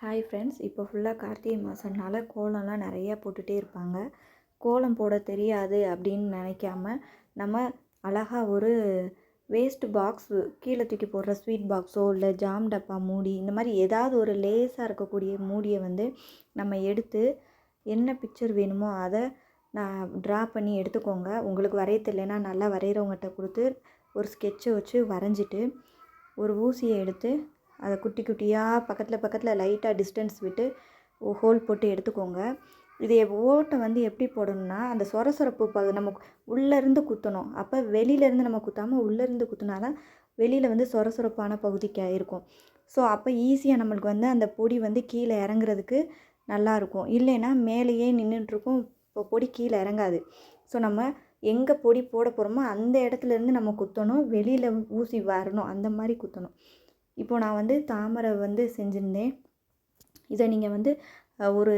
Hi friends இப்போ ஃபுல்லாக கார்த்திகை மாதம்னால கோலம்லாம் நிறையா போட்டுகிட்டே இருப்பாங்க. கோலம் போட தெரியாது அப்படின்னு நினைக்காம நம்ம அழகாக ஒரு வேஸ்ட் பாக்ஸ் கீழே தூக்கி போடுற ஸ்வீட் பாக்ஸோ இல்லை ஜாம் டப்பா மூடி இந்த மாதிரி ஏதாவது ஒரு லேஸாக இருக்கக்கூடிய மூடியை வந்து நம்ம எடுத்து என்ன பிக்சர் வேணுமோ அதை நான் ட்ரா பண்ணி எடுத்துக்கோங்க. உங்களுக்கு வரைய தெரியலனா நல்லா வரைகிறவங்ககிட்ட கொடுத்து ஒரு ஸ்கெட்சை வச்சு வரைஞ்சிட்டு ஒரு ஊசியை எடுத்து அதை குட்டி குட்டியாக பக்கத்தில் பக்கத்தில் லைட்டாக டிஸ்டன்ஸ் விட்டு ஹோல் போட்டு எடுத்துக்கோங்க. இது ஓட்டை வந்து எப்படி போடணும்னா அந்த சொர சொரப்பு பகு நம்ம உள்ளேருந்து குத்தணும். அப்போ வெளியிலேருந்து நம்ம குத்தாமல் உள்ளேருந்து குத்தினா தான் வெளியில் வந்து சொர சொரப்பான பகுதிக்கு இருக்கும் ஸோ அப்போ ஈஸியாக நம்மளுக்கு வந்து அந்த பொடி வந்து கீழே இறங்குறதுக்கு நல்லாயிருக்கும் இல்லைன்னா மேலேயே நின்றுட்டுருக்கும் இப்போ பொடி கீழே இறங்காது. ஸோ நம்ம எங்கே பொடி போட போகிறோமோ அந்த இடத்துலேருந்து நம்ம குத்தணும். வெளியில் ஊசி வரணும். அந்த மாதிரி குத்தணும். இப்போது நான் வந்து தாமரை வந்து செஞ்சுருந்தேன். இதை நீங்கள் வந்து ஒரு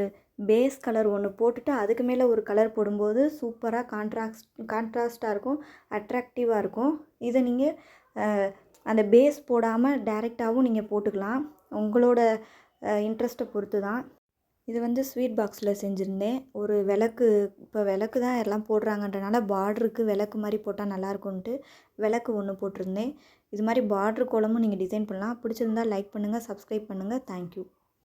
பேஸ் கலர் ஒன்று போட்டுட்டு அதுக்கு மேலே ஒரு கலர் போடும்போது சூப்பராக கான்ட்ராக்ஸ் கான்ட்ராஸ்ட்டாக இருக்கும் அட்ராக்டிவாக இருக்கும். இதை நீங்கள் அந்த பேஸ் போடாமல் டைரெக்டாகவும் நீங்கள் போட்டுக்கலாம். உங்களோட இன்ட்ரெஸ்ட்டை பொறுத்து தான் இது வந்து ஸ்வீட் பாக்ஸில் செஞ்சுருந்தேன். ஒரு விளக்கு இப்போ விளக்கு தான் எல்லாம் போடுறாங்கன்றனால பார்ட்ருக்கு விளக்கு மாதிரி போட்டால் நல்லாயிருக்குன்ட்டு விளக்கு ஒன்று போட்டிருந்தேன். இது மாதிரி பார்ட்ரு கோலமும் நீங்கள் டிசைன் பண்ணலாம். பிடிச்சிருந்தா லைக் பண்ணுங்கள் சப்ஸ்கிரைப் பண்ணுங்கள் தேங்க்யூ